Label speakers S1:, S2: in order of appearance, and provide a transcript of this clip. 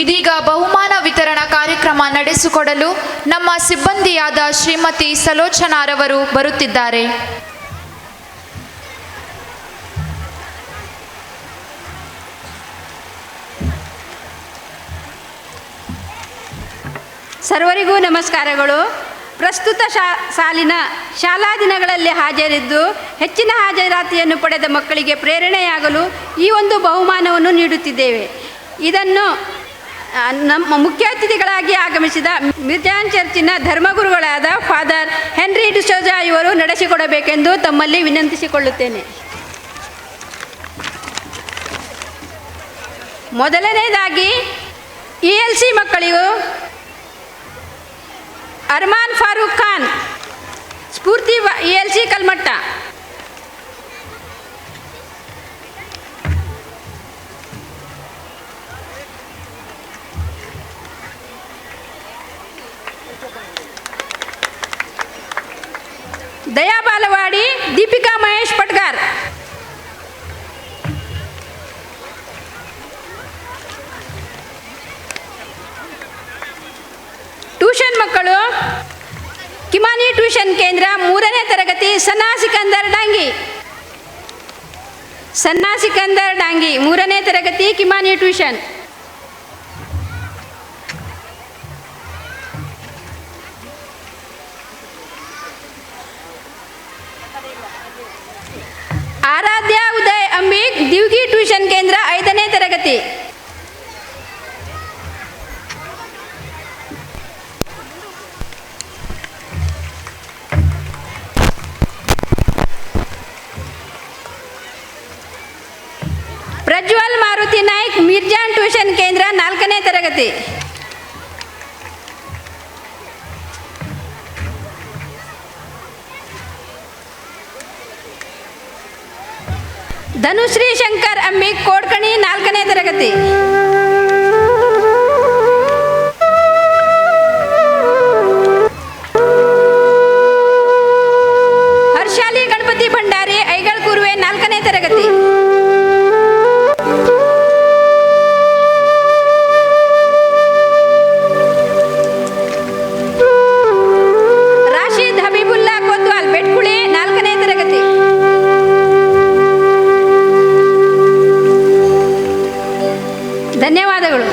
S1: ಇದೀಗ ಬಹುಮಾನ ವಿತರಣಾ ಕಾರ್ಯಕ್ರಮ ನಡೆಸಿಕೊಡಲು ನಮ್ಮ ಸಿಬ್ಬಂದಿಯಾದ ಶ್ರೀಮತಿ ಸಲೋಚನಾರವರು ಬರುತ್ತಿದ್ದಾರೆ.
S2: ಸರ್ವರಿಗೂ ನಮಸ್ಕಾರಗಳು. ಪ್ರಸ್ತುತ ಶಾ, ಸಾಲಿನ ಶಾಲಾ ದಿನಗಳಲ್ಲಿ ಹಾಜರಿದ್ದು ಹೆಚ್ಚಿನ ಹಾಜರಾತಿಯನ್ನು ಪಡೆದ ಮಕ್ಕಳಿಗೆ ಪ್ರೇರಣೆಯಾಗಲು ಈ ಒಂದು ಬಹುಮಾನವನ್ನು ನೀಡುತ್ತಿದ್ದೇವೆ. ಇದನ್ನು ನಮ್ಮ ಮುಖ್ಯ ಅತಿಥಿಗಳಾಗಿ ಆಗಮಿಸಿದ ಮಿರ್ಜಾನ್ ಚರ್ಚಿನ ಧರ್ಮಗುರುಗಳಾದ ಫಾದರ್ ಹೆನ್ರಿ ಡಿಸೋಜಾ ಇವರು ನಡೆಸಿಕೊಡಬೇಕೆಂದು ತಮ್ಮಲ್ಲಿ ವಿನಂತಿಸಿಕೊಳ್ಳುತ್ತೇನೆ. ಮೊದಲನೇದಾಗಿ ಇ ಎಲ್ ಸಿ ಮಕ್ಕಳಿಗೂ ಅರ್ಮಾನ್ ಫಾರೂಕ್ ಖಾನ್ ಸ್ಫೂರ್ತಿ E L C Kalmatta Daya balwadi, Deepika Mahesh Patgar. Tuition ಮಕ್ಕಳು, ಕಿಮಾನಿ ಟ್ಯೂಷನ್ ಕೇಂದ್ರ ಮೂರನೇ ತರಗತಿ ಸನ್ನಾ ಸಿಕಂದರ್ ಡಾಂಗಿ. ಸನ್ನಾ ಸಿಕಂದರ್ ಡಾಂಗಿ, ಮೂರನೇ ತರಗತಿ ಕಿಮಾನಿ ಟ್ಯೂಷನ್. ದಿವ್ಗಿ ಟ್ಯೂಷನ್ ಕೇಂದ್ರ ಐದನೇ ತರಗತಿ. ಪ್ರಜ್ವಲ್ ಮಾರುತಿ ನಾಯ್ಕ್ ಮಿರ್ಜಾನ್ ಟ್ಯೂಷನ್ ಕೇಂದ್ರ ನಾಲ್ಕನೇ ತರಗತಿ. ಧನುಶ್ರೀ ಶಂಕರ್ ಅಮ್ಮಿ ಕೋಡ್ಕಣಿ ನಾಲ್ಕನೇ ತರಗತಿ. ಹರ್ಷಾಲಿ ಗಣಪತಿ ಭಂಡಾರಿ ಐಗಳ್ ನಾಲ್ಕನೇ ತರಗತಿ. ಧನ್ಯವಾದಗಳು.